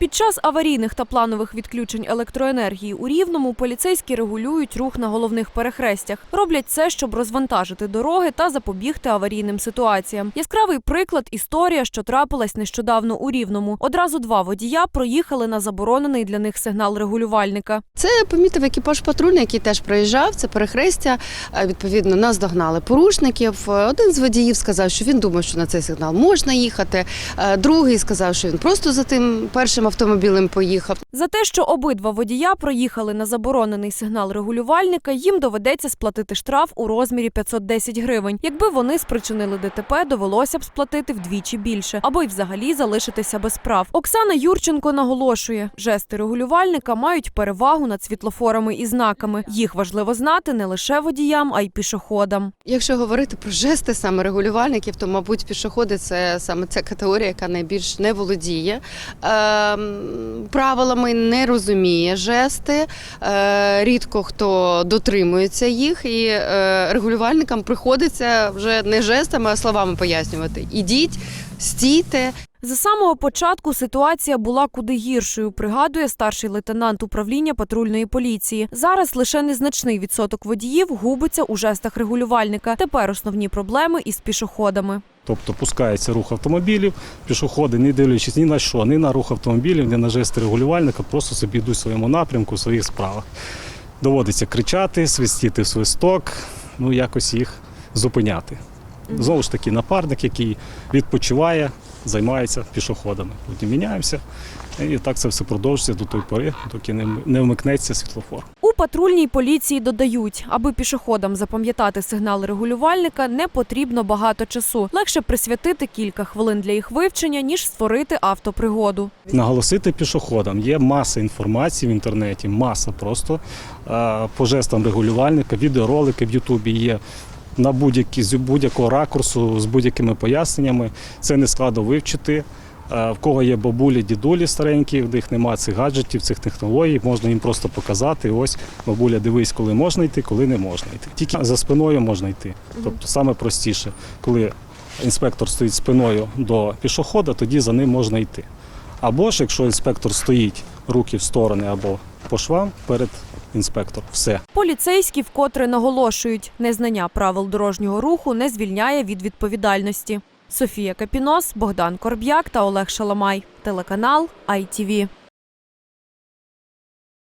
Під час аварійних та планових відключень електроенергії у Рівному поліцейські регулюють рух на головних перехрестях. Роблять це, щоб розвантажити дороги та запобігти аварійним ситуаціям. Яскравий приклад історія, що трапилась нещодавно у Рівному. Одразу два водія проїхали на заборонений для них сигнал регулювальника. Це помітив екіпаж патрульний, який теж проїжджав. Це перехрестя. Відповідно, нас догнали порушників. Один з водіїв сказав, що він думав, що на цей сигнал можна їхати. Другий сказав, що він просто за тим першим автомобілем поїхав. За те, що обидва водія проїхали на заборонений сигнал регулювальника, їм доведеться сплатити штраф у розмірі 510 гривень. Якби вони спричинили ДТП, довелося б сплатити вдвічі більше, або й взагалі залишитися без прав. Оксана Юрченко наголошує, жести регулювальника мають перевагу над світлофорами і знаками. Їх важливо знати не лише водіям, а й пішоходам. Якщо говорити про жести саме регулювальників, то мабуть пішоходи це саме ця категорія, яка найбільш не володіє ем, правилами, не розуміє жести. Е, рідко хто дотримується їх, і е, регулювальникам приходиться вже не жестами, а словами пояснювати. Ідіть, стійте. За самого початку ситуація була куди гіршою, пригадує старший лейтенант управління патрульної поліції. Зараз лише незначний відсоток водіїв губиться у жестах регулювальника. Тепер основні проблеми із пішоходами. Тобто пускається рух автомобілів, пішоходи, не дивлячись ні на що, ні на рух автомобілів, ні на жести регулювальника, просто собі йдуть в своєму напрямку, в своїх справах. Доводиться кричати, свистіти в свисток, ну якось їх зупиняти. Знову ж таки, напарник, який відпочиває, займається пішоходами. Потім міняємося, і так це все продовжується до тої пори, доки не вмикнеться світлофор. Патрульній поліції додають, аби пішоходам запам'ятати сигнал регулювальника, не потрібно багато часу. Легше присвятити кілька хвилин для їх вивчення, ніж створити автопригоду. Наголосити пішоходам. Є маса інформації в інтернеті, маса просто по жестам регулювальника, відеоролики в Ютубі є. На будь-які з будь-якого ракурсу, з будь-якими поясненнями. Це не складно вивчити. Е, В кого є бабулі, дідулі старенькі, в них немає цих гаджетів, цих технологій, можна їм просто показати. Ось бабуля, дивись, коли можна йти, коли не можна йти. Тільки за спиною можна йти. Тобто саме простіше, коли інспектор стоїть спиною до пішохода, тоді за ним можна йти. Або ж якщо інспектор стоїть руки в сторони або по швам перед інспектором, все. Поліцейські вкотре наголошують, незнання правил дорожнього руху не звільняє від відповідальності. Софія Капінос, Богдан Корб'як та Олег Шаламай. Телеканал ITV.